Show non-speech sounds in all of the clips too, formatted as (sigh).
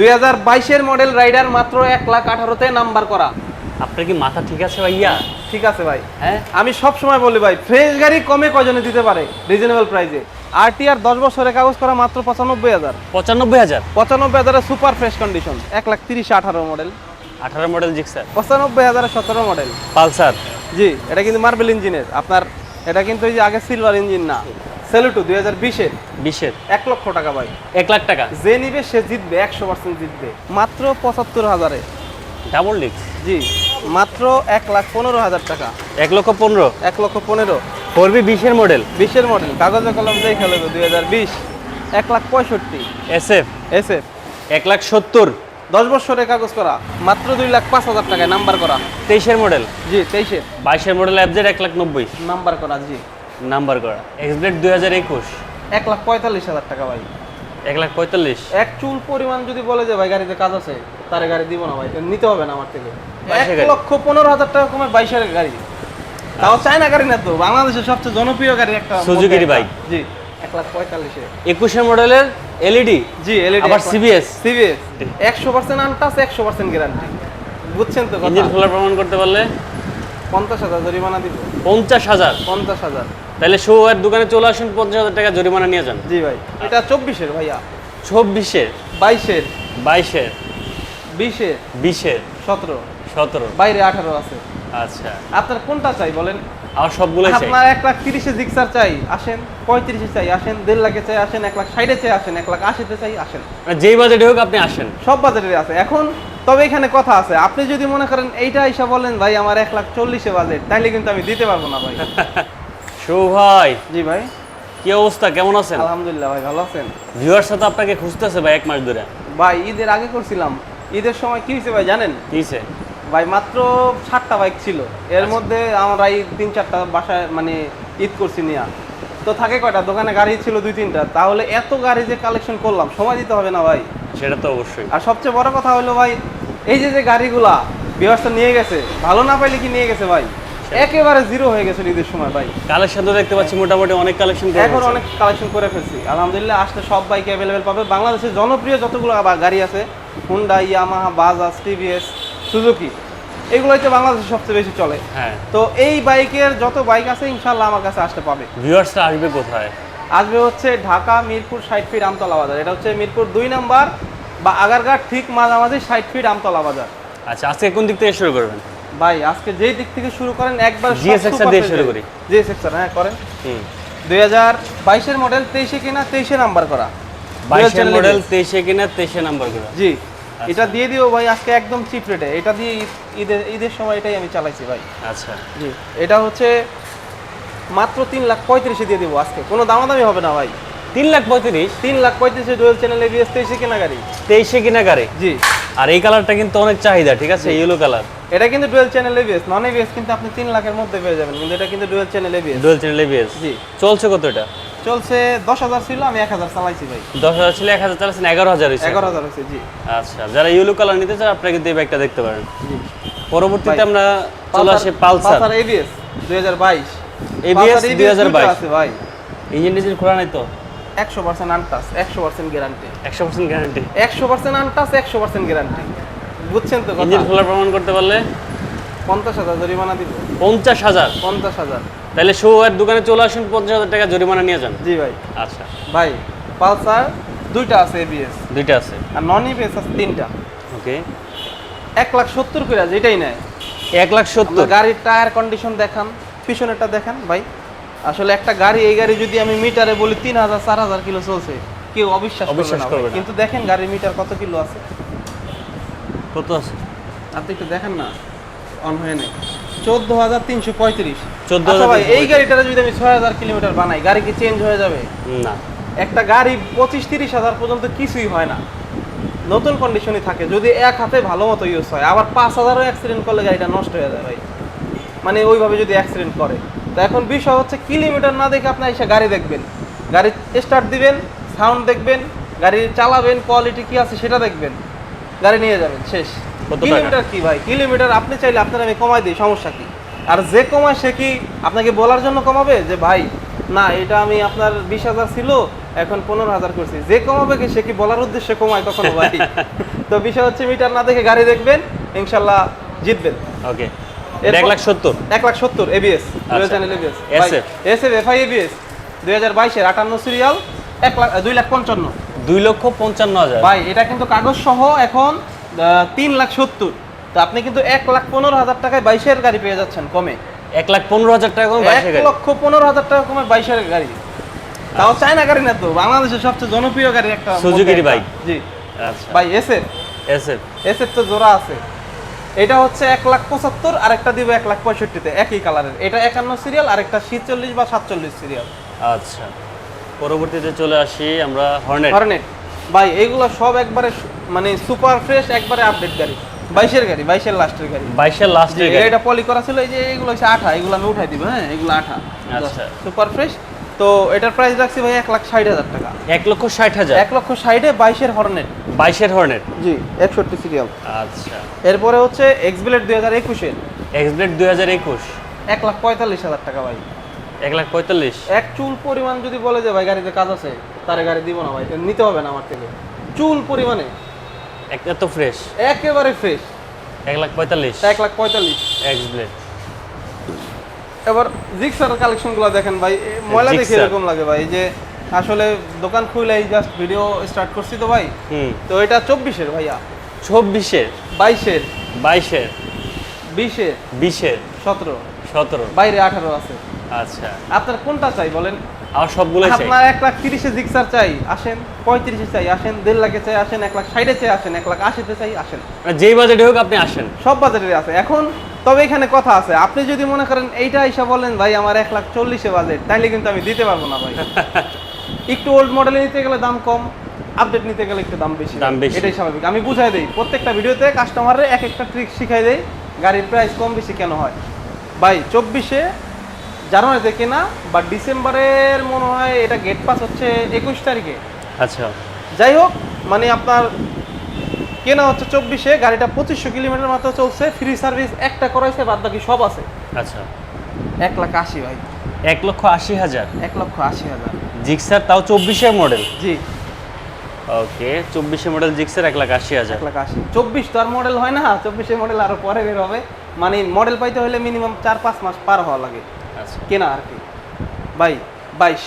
দুই হাজার বাইশের মডেল রাইডার মাত্র এক লাখ আঠারোতে নাম্বার করা। আপনার কি মাথা ঠিক আছে ভাইয়া? ঠিক আছে ভাই। হ্যাঁ? আমি সব সময় বলি ভাই ফ্রেশ গাড়ি কমে কজনে দিতে পারে রিজনেবল প্রাইসে আরটিআর দশ বছরের কাগজ করা মাত্র পঁচানব্বই হাজার। পঁচানব্বই হাজার? পঁচানব্বই হাজারের সুপার ফ্রেশ কন্ডিশন এক লাখ তিরিশ আঠারো মডেল আঠারো মডেল জিক্সার? পঁচানব্বই হাজারের সতেরো মডেল পালসার? জি এটা কিন্তু মার্বেল ইঞ্জিনের আপনার এটা কিন্তু এই যে আগে সিলভার ইঞ্জিন না। সেলুটু দুই হাজার বিশের বিশের। এক লক্ষ টাকা ভাই। এক লাখ টাকা। যে নিবে সে জিতবে একশো পার্সেন্ট জিতবে। মাত্র পঁচাত্তর হাজারে। ডাবল ডিক্স জি মাত্র এক লাখ পনেরো হাজার টাকা। এক লক্ষ পনেরো। এক লক্ষ পনেরো। ফোর বিশের মডেল বিশের মডেল কাগজে কলম যেই খেলে দুই হাজার বিশ। এক লাখ পঁয়ষট্টি। এস এফ এস এফ এক লাখ সত্তর। দশ বছরের কাগজ করা মাত্র দুই লাখ পাঁচ হাজার টাকায় নাম্বার করা। তেইশের মডেল জি তেইশের বাইশের মডেল অ্যাবজেড এক লাখ নব্বই। নাম্বার করা জি। নাম্বার করা। এক্সব্লেড দুই হাজার একুশ। এক লাখ পঁয়তাল্লিশ হাজার টাকা ভাই। এক লাখ পঁয়তাল্লিশ। এক চুল পরিমাণ যদি বলে যে ভাই গাড়িতে কাজ আছে তার গাড়ি দিব না ভাই নিতে হবে না আমার থেকে। এক লক্ষ পনেরো হাজার টাকা কমে বাইশের গাড়ি। তাও চায়না গাড়ি না তো বাংলাদেশের সবচেয়ে জনপ্রিয় গাড়ি একটা bike। জি এক লাখ পঁয়তাল্লিশে। একুশের মডেলের এলইডি জি এলইডি আবার সিবিএস সিবিএস একশো পার্সেন্ট আনটাস একশো পার্সেন্ট গ্যারান্টি বুঝছেন তো ইঞ্জিন প্রমাণ করতে পারলে? পঞ্চাশ হাজার জরিমানা দিব। পঞ্চাশ হাজার। পঞ্চাশ হাজার। তাহলে শো এর দোকানে চলে আসুন পঞ্চাশ হাজার টাকা জরিমানা নিয়ে যান। জি ভাই। এটা চব্বিশের ভাইয়া। চব্বিশের? বাইশের। বাইশের? বিশের। বিশের? সতেরো। সতেরো। বাইরে আঠারো আছে। আচ্ছা। আপনার কোনটা চাই বলেন? আর সবগুলোই চাই। আপনার এক লাখ তিরিশে জিক্সার চাই আসেন। পঁয়ত্রিশে চাই আসেন। দেড় লাখে চাই আসেন। এক লাখ ষাটে চাই আসেন। এক লাখ আশিতে চাই আসেন। মানে যেই বাজেটে হোক আপনি আসেন। সব বাজেটে আছে। এখন তবে এখানে কথা আছে। আপনি যদি মনে করেন এইটা এসে বলেন ভাই আমার এক লাখ চল্লিশে বাজেট তাইলে কিন্তু আমি দিতে পারব না ভাই। (laughs) ভাই। জি ভাই। কি অবস্থা? কেমন আছেন? আলহামদুলিল্লাহ ভাই ভালো আছেন? ভিউয়ার সাথে আপনাকে খুঁজতেছে ভাই এক মাস ধরে। ভাই ঈদের আগে করছিলাম। ঈদের সময় কি হয়েছে ভাই জানেন? ভাই মাত্র ষাটটা বাইক ছিল। এর মধ্যে আমরা এই তিন চারটা বাসায় মানে ঈদ করছি নিয়া। তো থাকে কয়টা? দোকানে গাড়ি ছিল দুই তিনটা। তাহলে এত গাড়ি যে কালেকশন করলাম সময় দিতে হবে না ভাই। সেটা তো অবশ্যই। আর সবচেয়ে বড় কথা হলো ভাই এই যে যে গাড়িগুলা ব্যবস্থা নিয়ে গেছে। ভালো না পাইলে কি নিয়ে গেছে ভাই? একেবারে জিরো হয়ে গেছে ঈদের সময় ভাই। কালেকশন তো দেখতে পাচ্ছি মোটামুটি অনেক কালেকশন এখন অনেক কালেকশন করে ফেলছি। আলহামদুলিল্লাহ আসলে সব বাইক অ্যাভেলেবেল পাবে। বাংলাদেশের জনপ্রিয় যতগুলো গাড়ি আছে Honda Yamaha Bajaj TVS Suzuki এগুলোই তো বাংলাদেশে সবচেয়ে বেশি চলে। হ্যাঁ। তো এই বাইকের যত বাইক আছে ইনশাল্লাহ আমার কাছে আসতে পাবে। ভিউয়ার্সটা আসবে কোথায়? আসবে হচ্ছে ঢাকা মিরপুর ষাট ফিট আমতলা বাজার। এটা হচ্ছে মিরপুর দুই নাম্বার বা আগারঘাট ঠিক মাঝামাঝি ষাট ফিট আমতলা বাজার। আচ্ছা আজকে কোন দিক থেকে শুরু করবেন? ভাই আজকে যেই দিক থেকে শুরু করেন একবার -টা দিয়ে শুরু করি। জিএসএক্স হ্যাঁ করেন। হুম। দুই হাজার বাইশের মডেল তেইশে কিনা তেইশে নাম্বার করা। বাইশের channel মডেল ABS তেইশে কিনা তেইশে নাম্বার করে। জি। এটা দিয়ে দিও ভাই আজকে একদম চিপ রেটে এটা দিয়ে ঈদের ঈদের সময় এটাই আমি চালাইছি ভাই। আচ্ছা। জি। এটা হচ্ছে মাত্র তিন লাখ পঁয়ত্রিশে দিয়ে দিব আজকে। কোনো দামাদামি হবে না ভাই। তিন লাখ পঁয়ত্রিশ? তিন লাখ পঁয়ত্রিশে ডুয়েল চ্যানেল এবিএস তেইশে কেনা গাড়ি। তেইশে কিনা গাড়ি? জি। আর এই কালারটা কিন্তু অনেক চাহিদা ঠিক আছে? ইয়েলো কালার এটা কিন্তু dual channel ABS non ABS কিন্তু আপনি তিন লাখের মধ্যে পেয়ে যাবেন কিন্তু এটা কিন্তু dual channel ABS dual channel ABS জি। চলছে কত এটা? চলছে দশ হাজার ছিল আমি এক হাজার চালাইছি ভাই। দশ হাজার ছিল এক হাজার চালাচ্ছেন এগারো হাজার হয়েছে। এগারো হাজার হয়েছে জি। আচ্ছা যারা ইয়েলো কালার নিতে চান আপনারা কিন্তু এই ব্যাগটা দেখতে পারেন। জি। পরবর্তীতে আমরা চলে আসি পালসার। পালসার এবিএস দুই হাজার বাইশ। ABS 2022 আছে ভাই। ইঞ্জিন টিঞ্জিন খোলা নাই তো? একশো পার্সেন্ট আনটাস একশো পার্সেন্ট গ্যারান্টি একশো পার্সেন্ট গ্যারান্টি একশো পার্সেন্ট আনটাস একশো পার্সেন্ট গ্যারান্টি বুঝছেন তো ইঞ্জিন খোলার প্রমাণ করতে পারলে? পঞ্চাশ হাজার জরিমানা দিব। পঞ্চাশ হাজার? পঞ্চাশ হাজার। তাহলে শো এর দোকানে চলে আসুন পঞ্চাশ হাজার টাকা জরিমানা নিয়ে যান। জি ভাই। আচ্ছা। ভাই পালসার দুইটা আছে এবিএস দুইটা আছে। আর নন এবিএস আছে তিনটা। ওকে। এক লাখ সত্তর করে যেটাই নেয়। এক লাখ সত্তর? গাড়ির টায়ার কন্ডিশন দেখান পিছনেরটা দেখান ভাই। আসলে একটা গাড়ি এই গাড়ি যদি আমি মিটারে বলি তিন হাজার চার হাজার কিলো চলছে। কেউ অবিশ্বাস করবে না। কিন্তু দেখেন গাড়ির মিটার কত কিলো আছে। কত আছে? আপনি একটু দেখেন না অন হয়ে নেই। চোদ্দ হাজার তিনশো পঁয়ত্রিশ। 14,335 আচ্ছা ভাই এই গাড়িটারে যদি আমি ছয় হাজার কিলোমিটার বানাই গাড়ি কি চেঞ্জ হয়ে যাবে? না। একটা গাড়ি পঁচিশ তিরিশ হাজার পর্যন্ত কিছুই হয় না। নতুন কন্ডিশনই থাকে যদি এক হাতে ভালো মতো ইউজ হয় আবার পাঁচ হাজারও অ্যাক্সিডেন্ট করলে গাড়িটা নষ্ট হয়ে যায় ভাই। মানে ওইভাবে যদি অ্যাক্সিডেন্ট করে। তো এখন বিষয় হচ্ছে কিলোমিটার না দেখে আপনি এসে গাড়ি দেখবেন। গাড়ি স্টার্ট দিবেন সাউন্ড দেখবেন গাড়ি চালাবেন কোয়ালিটি কি আছে সেটা দেখবেন। গাড়ি নিয়ে যাবেন শেষ। কিলোমিটার কি ভাই? কিলোমিটার আপনি চাইলে আপনার আমি কমাই দিই সমস্যা কি? আর যে কমায় সে কি আপনাকে বলার জন্য কমাবে? যে ভাই না এটা আমি আপনার বিশ হাজার ছিল এখন পনেরো হাজার করছি। যে কমাবে কি সে কি বলার উদ্দেশ্যে কমায় কখনো ভাই? (laughs) তো বিষয় হচ্ছে মিটার না দেখে গাড়ি দেখবেন ইনশাল্লাহ জিতবেন। ওকে। এক লাখ সত্তর। এক লাখ সত্তর ABS. Channel ABS S F FI ABS দুই হাজার বাইশের আটান্ন সিরিয়াল এক লাখ দুই লাখ পঞ্চান্ন। দুই লক্ষ পঞ্চান্ন হাজার। ভাই এটা কিন্তু কাগজ সহ এখন তিন লাখ সত্তর। তো আপনি কিন্তু এক লাখ পনেরো হাজার টাকায় বাইশের গাড়ি পেয়ে যাচ্ছেন কমে। এক লাখ পনেরো হাজার টাকা কম এক লক্ষ পনেরো হাজার টাকা কমে বাইশের গাড়ি। তাও চায়না গাড়ি না তো বাংলাদেশের সবচেয়ে জনপ্রিয় গাড়ি একটা সুজুকির বাইক। জি। আচ্ছা। ভাই এসএফ এসএফ তো জোড়া আছে। এটা হচ্ছে এক লাখ পঁচাত্তর আর একটা দিবে এক লাখ পঁয়ষট্টিতে একই কালারের এটা একান্ন সিরিয়াল আর একটা ছিচল্লিশ বা সাতচল্লিশ সিরিয়াল আচ্ছা। পরবর্তীতে চলে আসি আমরা হর্নেট হর্নেট ভাই এইগুলো সব একবারে মানে সুপার ফ্রেশ একবারে আপডেট গাড়ি। বাইশের গাড়ি বাইশের লাস্টের গাড়ি। বাইশের লাস্টের গাড়ি। এটা পলি করা ছিল এই যে এগুলো হচ্ছে আঠা এগুলো আমি উঠাই দিব হ্যাঁ? এগুলো আঠা। আচ্ছা। সুপার ফ্রেশ তো এটার প্রাইস রাখছি ভাই এক লাখ ষাট হাজার টাকা। এক লক্ষ ষাট হাজার। এক লক্ষ ষাটে বাইশের হর্নেট বাইশের হর্নেট জি একষট্টি সিরিয়াল আচ্ছা। এরপরে হচ্ছে এক্সবিলেট দুই হাজার একুশের। এক্সব্লেড দুই হাজার একুশ। এক লাখ পঁয়তাল্লিশ হাজার টাকা ভাই। এক লাখ পঁয়তাল্লিশ। এক চুল পরিমাণ যদি বলে যে ভাই গাড়িতে কাজ আছে তারে গাড়ি দিব না ভাই নিতে হবে না আমার থেকে। চুল পরিমাণে। এত ফ্রেশ একেবারে ফ্রেশ এক লাখ পঁয়তাল্লিশ। এক লাখ পঁয়তাল্লিশ। এক্সব্লেড এবার জিক্সার কালেকশনগুলো দেখেন ভাই ময়লা দেখে এরকম লাগে ভাই যে আসলে দোকান খুলেই জাস্ট ভিডিও স্টার্ট করছি তো ভাই। হুম। তো এটা চব্বিশের ভাইয়া। চব্বিশের। বাইশের। বাইশের। বিশের। বিশের। সতেরো। সতেরো। বাইরে আঠারো আছে। আচ্ছা। আপনার কোনটা চাই বলেন? আমার সবগুলোই চাই। আপনার এক লাখ তিরিশে জিক্সার চাই আসেন পঁয়ত্রিশে চাই আসেন দেড় লাখে চাই আসেন এক লাখ ষাটে চাই আসেন এক লাখ আশিতে চাই আসেন। মানে যেই বাজেটে হোক আপনি আসেন। সব বাজেটে আছে। এখন তবে এখানে কথা আছে। আপনি যদি মনে করেন এইটা এসে বলেন ভাই আমার এক লাখ চল্লিশে বাজেট তাইলে কিন্তু আমি দিতে পারব না ভাই। (laughs) একটু ওল্ড মডেলে নিতে গেলে দাম কম আপডেট নিতে গেলে একটু দাম বেশি। দাম বেশি। এটাই স্বাভাবিক। আমি বুঝাই দেই প্রত্যেকটা ভিডিওতে কাস্টমারের এক একটা ট্রিক শিখাই দেই গাড়ির প্রাইস কম বেশি কেন হয়? ভাই চব্বিশে জানুয়ারিতে কেনা বা ডিসেম্বরের মনে হয় এটা গেট পাস হচ্ছে একুশ তারিখে। আচ্ছা। যাই হোক মানে আপনার কেনা হচ্ছে চব্বিশে গাড়িটা পঁচিশশো কিলোমিটার মাত্র চলছে ফ্রি সার্ভিস একটা করাইছে বাদ বাকি সব আছে। আচ্ছা। এক লাখ আশি ভাই। এক লক্ষ আশি হাজার। এক লক্ষ আশি হাজার। জিক্সার তাও চব্বিশের মডেল জি। ওকে চব্বিশে মডেল জিক্সার এক লাখ আশি হাজার। এক লাখ আশি। চব্বিশ তো আর মডেল হয় না চব্বিশে মডেল আরও পরে বের হবে। মানে মডেল পাইতে হলে মিনিমাম চার পাঁচ মাস পার হওয়া লাগে। কেনা আর কি। ভাই বাইশ।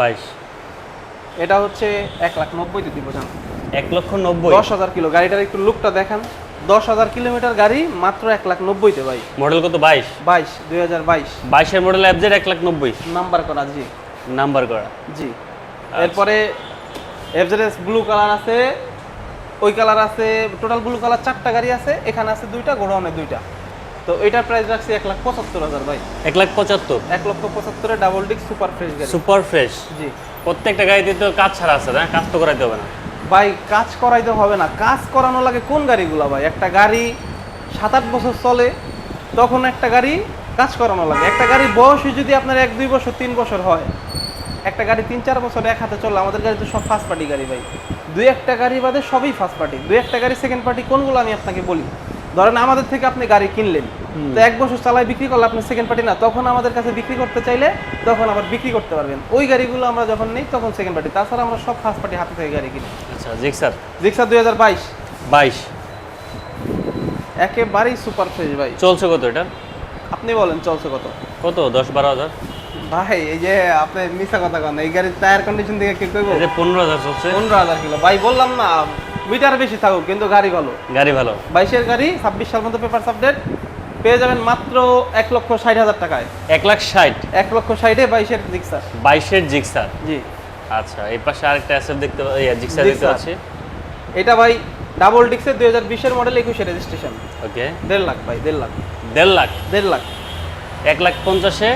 বাইশ। এটা হচ্ছে এক লাখ নব্বইতে দিব জান। এক লক্ষ নব্বই? দশ হাজার কিলো গাড়িটার একটু লুকটা দেখান। দশ হাজার কিলোমিটার গাড়ি মাত্র এক লাখ নব্বইতে ভাই। মডেল কত? বাইশ। বাইশ দুই হাজার বাইশ। বাইশের মডেল অ্যাপজেট এক লাখ নব্বই। নাম্বার করা জি। নাম্বার করা। জি। এরপরে এফজেডএস ব্লু কালার আছে ওই কালার আছে টোটাল ব্লু কালার চারটা গাড়ি আছে এখানে আছে দুইটা গোডাউনে দুইটা। তো এটার প্রাইস রাখছি এক লাখ পঁচাত্তর হাজার ভাই। এক লাখ পঁচাত্তর? এক লক্ষ পঁচাত্তরে ডাবল ডিক সুপার ফ্রেশ গাড়ি। সুপার ফ্রেশ জি। প্রত্যেকটা গাড়িতে তো কাজ ছাড়া আছে না? কাজ তো করাইতে হবে না। ভাই কাজ করাইতে হবে না। কাজ করানো লাগে কোন গাড়িগুলো ভাই? একটা গাড়ি সাত আট বছর চলে তখন একটা গাড়ি কাজ করানো লাগে। একটা গাড়ির বয়সই যদি আপনার এক দুই বছর তিন বছর হয় একটা গাড়ি তিন চার বছর এক হাতে চলে আমাদের গাড়ি তো সব ফার্স্ট পার্টি গাড়ি ভাই। দুই একটা গাড়ি বাদে সবই ফার্স্ট পার্টি দুই একটা গাড়ি সেকেন্ড পার্টি কোনগুলো আমি আপনাকে বলি? ধরেন আমাদের থেকে আপনি গাড়ি কিনলেন। তো এক বছর চালায় বিক্রি করলে আপনি সেকেন্ড পার্টি না তখন আমাদের কাছে বিক্রি করতে চাইলে তখন আবার বিক্রি করতে পারবেন। ওই গাড়িগুলো আমরা যখন নেই তখন সেকেন্ড পার্টি তাছাড়া আমরা সব ফার্স্ট পার্টি হাতে থেকে গাড়ি কিনি। আচ্ছা জিক্সার জিক্সার দুই হাজার বাইশ। বাইশ। একেবারেই সুপার ফ্রেশ ভাই। চলছে কত এটা? আপনি বলেন চলছে কত? কত? দশ বারো হাজার? ভাই এই যে আপনি মিশা কথা কন এই গাড়ির টায়ার কন্ডিশন দেখে কি করব এই যে পনেরো হাজার চলছে। পনেরো হাজার কিলো। ভাই বললাম না মিটার বেশি থাকুক কিন্তু গাড়ি ভালো। গাড়ি ভালো। বাইশের গাড়ি ছাব্বিশ সাল মতো পেপার আপডেট পেয়ে যাবেন মাত্র এক লক্ষ ষাট হাজার টাকায়। এক লাখ ষাট? এক লক্ষ ষাটে বাইশের জিক্সার। বাইশের জিক্সার? জি। আচ্ছা এই পাশে আরেকটা অ্যাসেট দেখতে জিক্সার দেখতে। পাচ্ছি। এটা ভাই ডাবল ডিক্সের দুই হাজার বিশের মডেল একুশে রেজিস্ট্রেশন ওকে। দেড় লাখ ভাই দেড় লাখ। দেড় লাখ? দেড় লাখ। এক লাখ পঞ্চাশে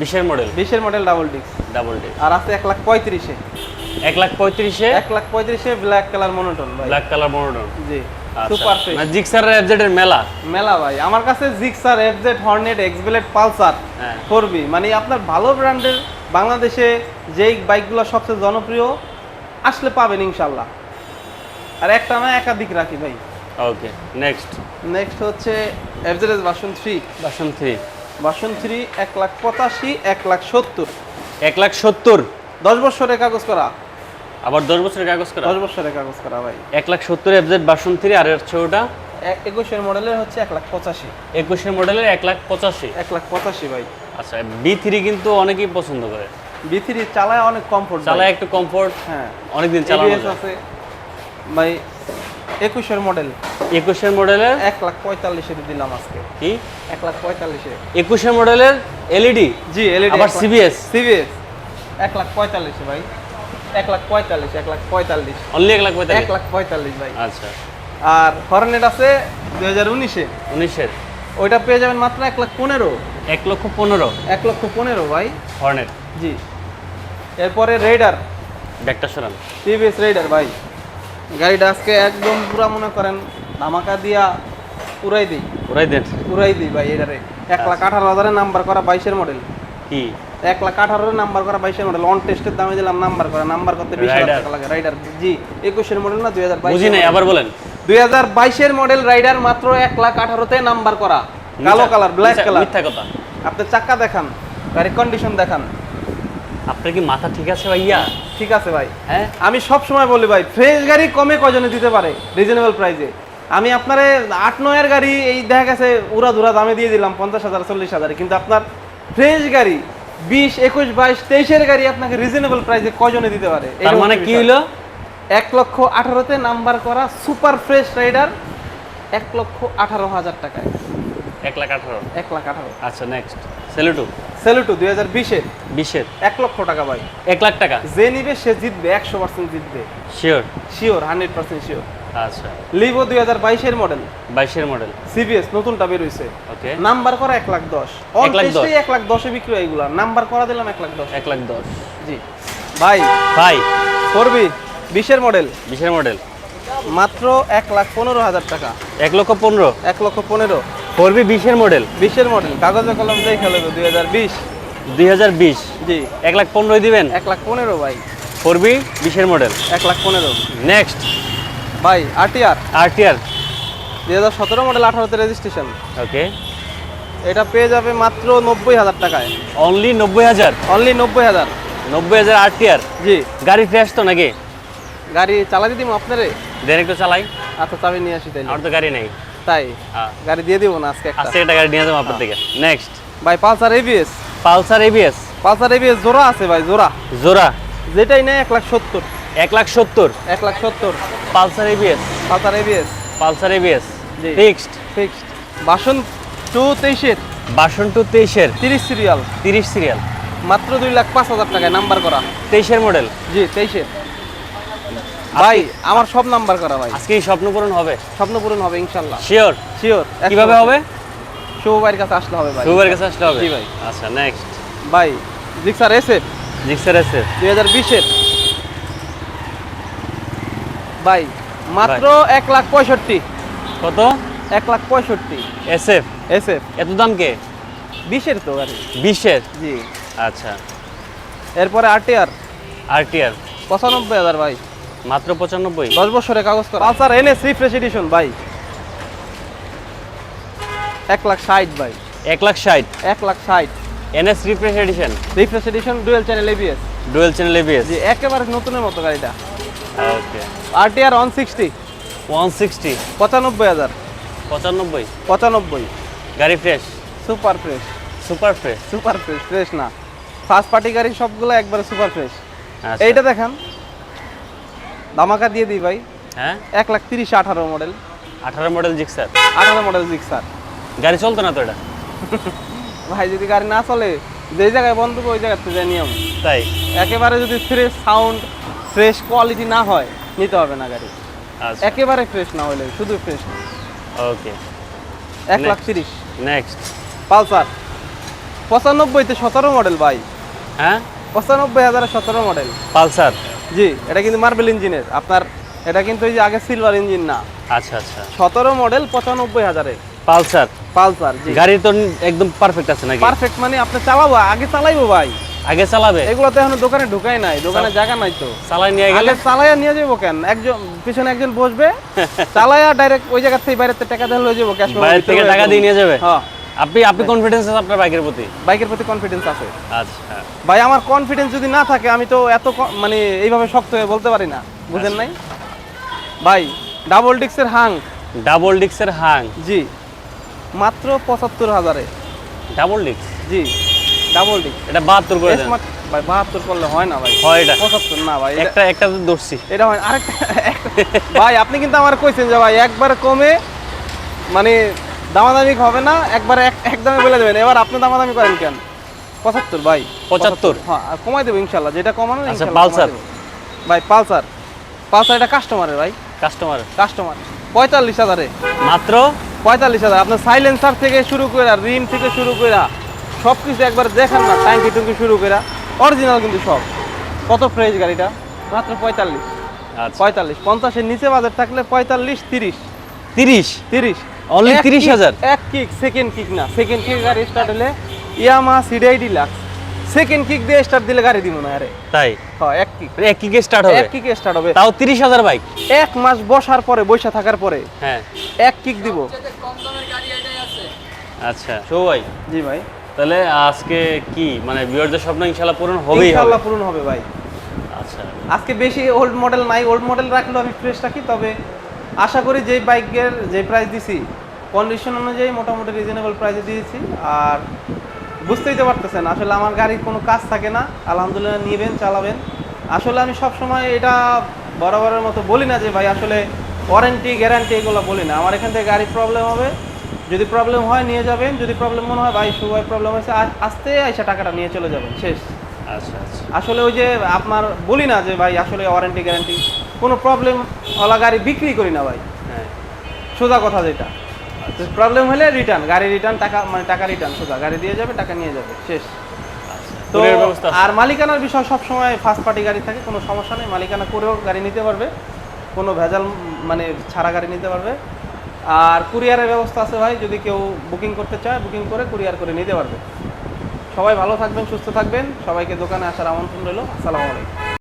বিশের মডেল বিশের মডেল ডাবল ডিক্স ডাবল ডিক্স আর আছে এক লাখ পঁয়ত্রিশে। এক লাখ পঁয়ত্রিশে? এক লাখ পঁয়ত্রিশে black colour monotone black colour monotone জি। সুপার ফ্রেশ জিক্সার এফজেডের মেলা? মেলা ভাই। আমার কাছে জিক্সার এফজেড হর্নেট এক্সবেলেট পালসার করবি মানে আপনার ভালো ব্র্যান্ডের বাংলাদেশে যেই বাইকগুলো সবচেয়ে জনপ্রিয় আসলে পাবেন ইনশাল্লাহ আর একটা না একাধিক রাখি ভাই। ওকে নেক্সট নেক্সট হচ্ছে FZS version three version three version three এক লাখ পঁচাশি এক লাখ সত্তর। এক লাখ সত্তর। দশ বছরের কাগজ করা। আবার দশ বছরের কাগজ করা? দশ বছরের কাগজ করা ভাই। এক লাখ সত্তর এফজেড বাসন থ্রি আর হচ্ছে ওটা? এ- একুশের মডেলের হচ্ছে এক লাখ পঁচাশি। একুশের মডেলের এক লাখ পঁচাশি? এক লাখ পঁচাশি ভাই। আচ্ছা বি থ্রি কিন্তু অনেকেই পছন্দ করে। বি থ্রি চালায় অনেক কমফোর্ট চালায় একটু কমফোর্ট হ্যাঁ। অনেকদিন চালানো। আছে। ভাই একুশের মডেল। একুশের মডেলের? এক লাখ পঁয়তাল্লিশে দিলাম আজকে। কি? এক লাখ পঁয়তাল্লিশে একুশের মডেলের এলইডি জি এলইডি আবার সিবিএস সিবিএস এক লাখ পঁয়তাল্লিশে ভাই। এক লাখ পঁয়তাল্লিশ এক লাখ পঁয়তাল্লিশ। অনলি এক লাখ এক লাখ পঁয়তাল্লিশ ভাই। আচ্ছা। আর হর্নেট আছে দুই হাজার উনিশে। উনিশের। ওইটা পেয়ে যাবেন মাত্র এক লাখ পনেরো। এক লক্ষ পনেরো। এক লক্ষ পনেরো ভাই। হর্নেট। জি। এরপরে রেডার ব্যাগটা সরান। টিভিএস রেডার ভাই। গাড়িটা আজকে একদম পুরা মনে করেন ধামাকা দিয়া পুরাই দিই। ওরাই দেন। পুরাই দিই ভাই এটারে এক লাখ আঠারো হাজারের নাম্বার করা বাইশের মডেল। কি? এক লাখ আঠারোর নাম্বার করা বাইশের মডেল অন টেস্টের দামে দিলাম নাম্বার করা নাম্বার করতে বিশ হাজার টাকা লাগে রাইডার জি একুশের মডেল না দুই হাজার বুঝি নাই আবার বলেন। দুই হাজার বাইশের মডেল রাইডার মাত্র এক লাখ আঠারোতে নাম্বার করা। কালো কালার ব্ল্যাক কালার মিথ্যা কথা। আপনি চাক্কা দেখান গাড়ির কন্ডিশন দেখান। আপনার কি মাথা ঠিক আছে ভাইয়া? ঠিক আছে ভাই। হ্যাঁ? আমি সব সময় বলি ভাই ফ্রেশ গাড়ি কমে কজনে দিতে পারে রিজনেবল প্রাইসে আমি আপনার আট নয়ের গাড়ি এই দেখা গেছে উড়া ধুরা দামে দিয়ে দিলাম পঞ্চাশ হাজার চল্লিশ হাজার। কিন্তু আপনার ফ্রেশ গাড়ি বিশ একুশ বাইশ তেইশের গাড়ি আপনাকে রিজনেবল প্রাইসে কজনে দিতে পারে? মানে কি। হইল? এক লক্ষ আঠারোতে নাম্বার করা সুপার ফ্রেশ রাইডার এক লক্ষ আঠারো হাজার টাকায়। এক লাখ আঠারো। এক লাখ আঠারো। আচ্ছা নেক্সট সেলুটু সেলুটু দুই হাজার বিশের। বিশের। এক লক্ষ টাকা ভাই। এক লাখ টাকা? যে নিবে সে জিতবে একশো পার্সেন্ট জিতবে। Sure sure hundred percent sure আচ্ছা। লিভো দুই হাজার বাইশের মডেল বাইশের মডেল সিবিএস নতুনটা বেরোইছে ওকে নাম্বার করা এক লাখ দশ। এক লাখ দশ। এক লাখ দশে বিক্রি হয় এগুলা। নাম্বার করা দিলাম এক লাখ দশ। এক লাখ দশ। জি। ভাই। ভাই। করবি? বিশের মডেল বিশের মডেল মাত্র এক লাখ পনেরো হাজার টাকা। এক লক্ষ পনেরো। এক লক্ষ পনেরো। করবি বিশের মডেল বিশের মডেল কাগজে কলম দিয়ে খেলে দুই হাজার বিশ। দুই হাজার বিশ। জি। এক লাখ পনেরোই দিবেন? এক লাখ পনেরো ভাই। করবি বিশের মডেল এক লাখ পনেরো। নেক্সট ভাই আরটিআর আরটিআর দুই হাজার সতেরো মডেল আঠারোতে রেজিস্ট্রেশন ওকে এটা পেয়ে যাবে মাত্র নব্বই হাজার টাকায়। অনলি নব্বই হাজার? অনলি নব্বই হাজার। নব্বই হাজার আরটিআর জি। গাড়ি ফ্রেশ তো নাকি? গাড়ি চালাই দিব আপনারে? দেন একটু চালাই। আচ্ছা চাবি নিয়ে আসি তাইলে। আমার তো গাড়ি নেই। তাই? হ্যাঁ। গাড়ি দিয়ে দিব না আজকে একটা। আজকে একটা গাড়ি নিয়ে যাব আপনার থেকে। নেক্সট ভাই Pulsar ABS Pulsar ABS Pulsar ABS জোড়া আছে ভাই জোড়া। জোড়া? যেটাই নেই এক লাখ সত্তর। এক লাখ সত্তর। এক লাখ সত্তর। Pulsar ABS Pulsar ABS Pulsar ABS. Fixed. Fixed. Version two তেইশের। বাসন টু তেইশের। তিরিশ সিরিয়াল। তিরিশ সিরিয়াল। মাত্র দুই লাখ পাঁচ হাজার টাকায় নাম্বার করা। তেইশের মডেল। জি তেইশের। ভাই আমার সব নাম্বার করা ভাই। আজকে স্বপ্ন পূরণ হবে। স্বপ্ন পূরণ হবে ইনশাল্লাহ। শিওর শিওর কীভাবে হবে? শুভ ভাইয়ের কাছে আসলে হবে ভাই। সুপার কাছে আসলে হবে? জি ভাই। আচ্ছা নেক্সট ভাই জিক্সার এসএফ জিক্সার এসে দুই হাজার বিশের। ভাই মাত্র এক লাখ পঁয়ষট্টি। কত? এক লাখ পঁয়ষট্টি। এসএফ? এসএফ। এত দাম কে? বিশের তো গাড়ি। বিশের? জি। আচ্ছা। এরপরে আরটিআর। আরটিআর। পঁচানব্বই হাজার ভাই। মাত্র পঁচানব্বই? দশ বছরের কাগজ করা। পালসার এনএস রিফ্রেশ এডিশন ভাই। এক লাখ ষাট ভাই। এক লাখ ষাট? এক লাখ ষাট। NS refresh edition? Refresh edition dual channel ABS dual channel ABS জি একেবারে নতুনের মতো গাড়িটা। Okay RTR one sixty one sixty পঁচানব্বই হাজার। পঁচানব্বই। পঁচানব্বই। গাড়ি fresh super fresh super fresh super fresh fresh না। ফার্স্ট পার্টি গাড়ি সবগুলো একবারে সুপার ফ্রেশ আচ্ছা। এইটা দেখান। ধামাকা দিয়ে দিই ভাই। হ্যাঁ? এক লাখ তিরিশ আঠারো মডেল আঠারো মডেল জিক্সার আঠারো মডেল জিক্সার গাড়ি চলতো না তো এটা? (laughs) ভাই যদি গাড়ি না চলে যে জায়গায় বন্ধ ওই জায়গাতে যাই নিয়ম। তাই? একেবারে যদি ফ্রেশ সাউন্ড ফ্রেশ কোয়ালিটি না হয় নিতে হবে না গাড়ি। আচ্ছা। একেবারে ফ্রেশ না হলে শুধু ফ্রেশ ওকে এক লাখ তিরিশ। Next Pulsar. পঁচানব্বইতে সতেরো মডেল ভাই। হ্যাঁ? পঁচানব্বই হাজার সতেরো মডেল পালসার? জি এটা কিন্তু মার্বেল ইঞ্জিনের আপনার এটা কিন্তু এই যে আগে সিলভার ইঞ্জিন না। আচ্ছা আচ্ছা। সতেরো মডেল পঁচানব্বই হাজারে। পালসার? পালসার গাড়ি তো একদম পারফেক্ট আছে নাকি? পারফেক্ট মানে আপনি চালাবো আগে চালাইবো ভাই। আগে চালাবে? এগুলো তো এখন দোকানে ঢুকাই নাই দোকানে জায়গা নাই তো। চালাই নিয়ে গেলে? আগে চালাইয়া নিয়ে যাব কেন? একজন পিছনে একজন বসবে (laughs) চালাইয়া ডাইরেক্ট ওই জায়গা থেকে বাইরে থেকে টাকা দিয়ে লয়ে যাব ক্যাশ বাইরে থেকে টাকা দিয়ে নিয়ে যাবে? হ্যাঁ। আপনি আপনি কনফিডেন্স আছে আপনার বাইকের প্রতি? বাইকের প্রতি কনফিডেন্স আছে। আচ্ছা। ভাই আমার কনফিডেন্স যদি না থাকে আমি তো এত মানে এইভাবে শক্ত হয়ে বলতে পারি না। বুঝেন নাই? ভাই ডাবল ডিক্সের হাং ডাবল ডিক্সের হাং জি। মাত্র পঁচাত্তর হাজারে। ডাবল ডিক্স জি। ডাবল ডিক্স এটা বাহাত্তর করে দেন। ভাই বাহাত্তর করলে হয় না ভাই। হয় এটা। পঁচাত্তর না ভাই একটা একটা তো ধরছি। এটা হয় আরেকটা ভাই আপনি কিন্তু আমার কইছেন যে ভাই একবার কমে মানে দামাদামি হবে না একবার এক বলে দেবেন। এবার আপনি দামাদামি করেন কেন? পঁচাত্তর ভাই। 75? হ্যাঁ কমাই দেবো ইনশাল্লাহ যেটা কমানো আচ্ছা, পালসার? ভাই পালসার। পালসার এটা কাস্টমারের ভাই। কাস্টমার কাস্টমার পঁয়তাল্লিশ হাজারে। মাত্র? পঁয়তাল্লিশ হাজার। আপনার সাইলেন্সার থেকে শুরু করে রিম থেকে শুরু করে সব কিছু একবার দেখেন না ট্যাঙ্কি টুঙ্কি শুরু করে অরিজিনাল কিন্তু সব। কত ফ্রেশ গাড়িটা? মাত্র পঁয়তাল্লিশ। আচ্ছা। পঁয়তাল্লিশ। পঞ্চাশের নিচে বাজার থাকলে পঁয়তাল্লিশ তিরিশ। তিরিশ? তিরিশ। এক 30,000? kick- এক কিক সেকেন্ড কিক না। সেকেন্ড কিক গাড়ি স্টার্ট হলে ইয়ামা সিডাই ডিলাক্স সেকেন্ড কিক দিয়ে স্টার্ট দিলে গাড়ি দিব না আরে। তাই? হ্যাঁ এক কিক এক কিকে স্টার্ট হবে? এক কিকে স্টার্ট হবে। তাও তিরিশ হাজার বাইক এক মাস বসার পরে বসে থাকার পরে। হ্যাঁ। এক কিক দিব। আচ্ছা। সবাই জি ভাই। তাহলে আজকে কি? মানে বিয়ারদের স্বপ্ন ইনশাল্লাহ পূরণ হবেই হবে। ইনশাআল্লাহ পূরণ হবে ভাই। আচ্ছা। আজকে বেশি ওল্ড মডেল নাই ওল্ড মডেল রাখলেও আমি ফ্রেশ রাখি তবে আশা করি যে বাইকের যে প্রাইস দিছি কন্ডিশন অনুযায়ী মোটামুটি রিজনেবল প্রাইসে দিয়েছি আর বুঝতেই তো পারতেছেন আসলে আমার গাড়ির কোনো কাজ থাকে না। আলহামদুলিল্লাহ নিবেন চালাবেন। আসলে আমি সব সময় এটা বরাবরের মতো বলি না যে ভাই আসলে ওয়ারেন্টি গ্যারান্টি এগুলো বলি না। আমার এখান থেকে গাড়ির প্রবলেম হবে যদি প্রবলেম হয় নিয়ে যাবেন যদি প্রবলেম মনে হয় ভাই সুবাই প্রবলেম হয়েছে আসতে আইসা টাকাটা নিয়ে চলে যাবেন শেষ। আচ্ছা আচ্ছা। আসলে ওই যে আপনার বলি না যে ভাই আসলে ওয়ারেন্টি গ্যারান্টি কোনো প্রবলেম ওলা গাড়ি বিক্রি করি না ভাই। হ্যাঁ। সোজা কথা যেটা। প্রবলেম হলে রিটার্ন গাড়ি রিটার্ন টাকা মানে টাকা রিটার্ন সোজা। গাড়ি দিয়ে যাবে টাকা নিয়ে যাবে শেষ। আচ্ছা। তো আর মালিকানার বিষয় সবসময় ফার্স্ট পার্টি গাড়ি থাকে কোনো সমস্যা নেই। মালিকানা করেও গাড়ি নিতে পারবে কোনো ভেজাল মানে ছাড়া গাড়ি নিতে পারবে। আর কুরিয়ারের ব্যবস্থা আছে ভাই, যদি কেউ বুকিং করতে চায় বুকিং করে কুরিয়ার করে নিতে পারবে। সবাই ভালো থাকবেন, সুস্থ থাকবেন। সবাইকে দোকানে আসার আমন্ত্রণ রইল। আসসালামু আলাইকুম।